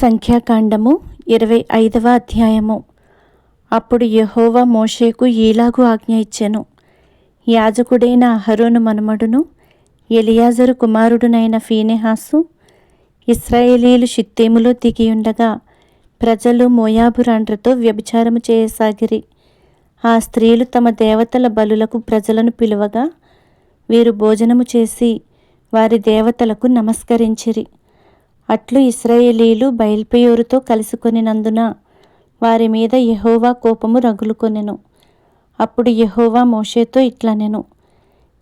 సంఖ్యాకాండము ఇరవై ఐదవ అధ్యాయము. అప్పుడు యహోవా మోషేకు ఈలాగు ఆజ్ఞ ఇచ్చెను. యాజకుడైన అహరోను మనుమడును ఎలియాజరు కుమారుడునైన ఫీనెహాసు ఇస్రాయేలీలు షిత్తేములో దిగియుండగా ప్రజలు మోయాబు రాండ్రతో వ్యభిచారము చేయసాగిరి. ఆ స్త్రీలు తమ దేవతల బలులకు ప్రజలను పిలువగా వీరు భోజనము చేసి వారి దేవతలకు నమస్కరించిరి. అట్లు ఇస్రాయేలీలు బయల్పెయోరుతో కలుసుకొనినందున వారి మీద యహోవా కోపము రగులుకొనెను. అప్పుడు యహోవా మోషేతో ఇట్లనెను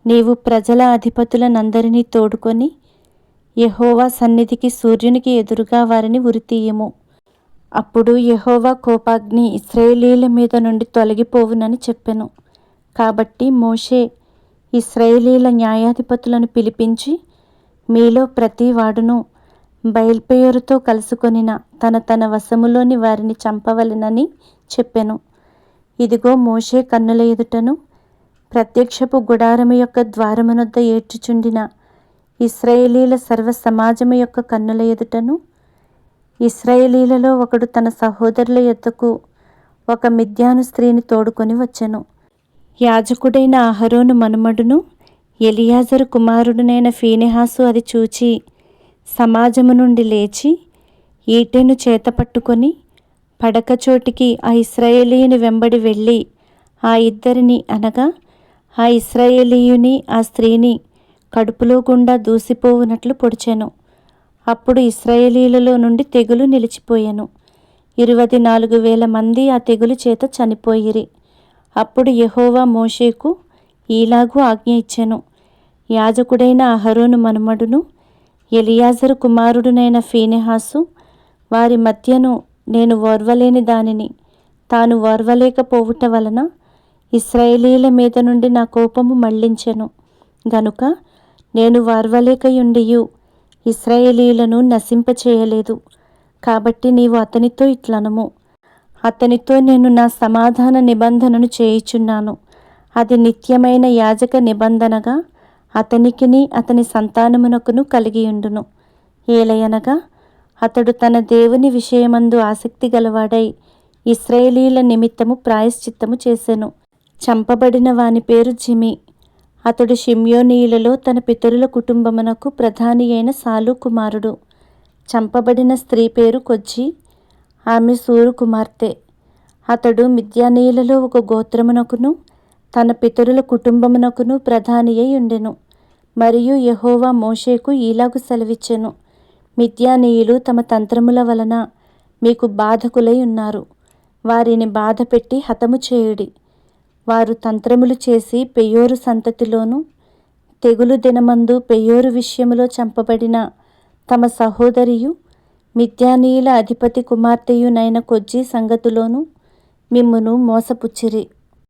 నీవు ప్రజల అధిపతులనందరినీ తోడుకొని యహోవా సన్నిధికి సూర్యునికి ఎదురుగా వారిని ఉరితీయము. అప్పుడు యహోవా కోపాగ్ని ఇస్రాయేలీల మీద నుండి తొలగిపోవునని చెప్పెను. కాబట్టి మోషే ఇస్రాయేలీల న్యాయాధిపతులను పిలిపించి మీలో ప్రతి వాడును బయల్పేరుతో కలుసుకొనిన తన తన వశములోని వారిని చంపవలెనని చెప్పెను. ఇదిగో మోషే కన్నుల ఎదుటను ప్రత్యక్షపు గుడారము యొక్క ద్వారమునొద్ద ఏడ్చుచుండిన ఇస్రాయేలీల సర్వ సమాజము యొక్క కన్నుల ఎదుటను ఇస్రాయేలీలలో ఒకడు తన సహోదరుల యొద్దకు ఒక మిథ్యాను స్త్రీని తోడుకొని వచ్చెను. యాజకుడైన అహరోను మనుమడును ఎలియాజరు కుమారుడునైన ఫీనెహాసు అది చూచి సమాజము నుండి లేచి ఈటెను చేతపట్టుకొని పడకచోటికి ఆ ఇస్రాయేలీయుని వెంబడి వెళ్ళి ఆ ఇద్దరిని అనగా ఆ ఇస్రాయేలీయుని ఆ స్త్రీని కడుపులో గుండా దూసిపోవునట్లు పొడిచాను. అప్పుడు ఇస్రాయేలీలలో నుండి తెగులు నిలిచిపోయాను. ఇరవై నాలుగు వేల మంది ఆ తెగులు చేత చనిపోయిరి. అప్పుడు యహోవా మోషేకు ఈలాగూ ఆజ్ఞ ఇచ్చాను. యాజకుడైన అహరోను మనుమడును ఎలియాజరు కుమారుడునైన ఫీనెహాసు వారి మధ్యను నేను ఓర్వలేని దానిని తాను ఓర్వలేకపోవుట వలన ఇస్రాయేలీల మీద నుండి నా కోపము మళ్ళించెను. గనుక నేను వార్వలేకయుండియు ఇస్రాయేలీలను నశింపచేయలేదు. కాబట్టి నీవు అతనితో ఇట్లనము. అతనితో నేను నా సమాధాన నిబంధనను చేయుచున్నాను. అది నిత్యమైన యాజక నిబంధనగా అతనికిని అతని సంతానమునకును కలిగియుండును ఏలయనగా అతడు తన దేవుని విషయమందు ఆసక్తి గలవాడై ఇస్రాయేలీల నిమిత్తము ప్రాయశ్చిత్తము చేసెను. చంపబడిన వాని పేరు జిమి. అతడు షిమ్యోనీయులలో తన పితరుల కుటుంబమునకు ప్రధాని అయిన సాలు కుమారుడు. చంపబడిన స్త్రీ పేరు కొజ్జి ఆమె సూరు కుమార్తె. అతడు మిద్యానీయులలో ఒక గోత్రమునకును తన పితరుల కుటుంబమునకును ప్రధాని అయి ఉండెను. మరియు యహోవా మోషేకు ఈలాగు సెలవిచ్చెను. మిథ్యానీయులు తమ తంత్రముల వలన మీకు బాధకులై ఉన్నారు. వారిని బాధపెట్టి హతము చేయుడి. వారు తంత్రములు చేసి పెయోరు సంతతిలోను తెగులు దినమందు పెయోరు విషయములో చంపబడిన తమ సహోదరియు మిథ్యానీయుల అధిపతి కుమార్తెయునైన కొజ్జి సంగతిలోను మిమ్మును మోసపుచ్చిరి.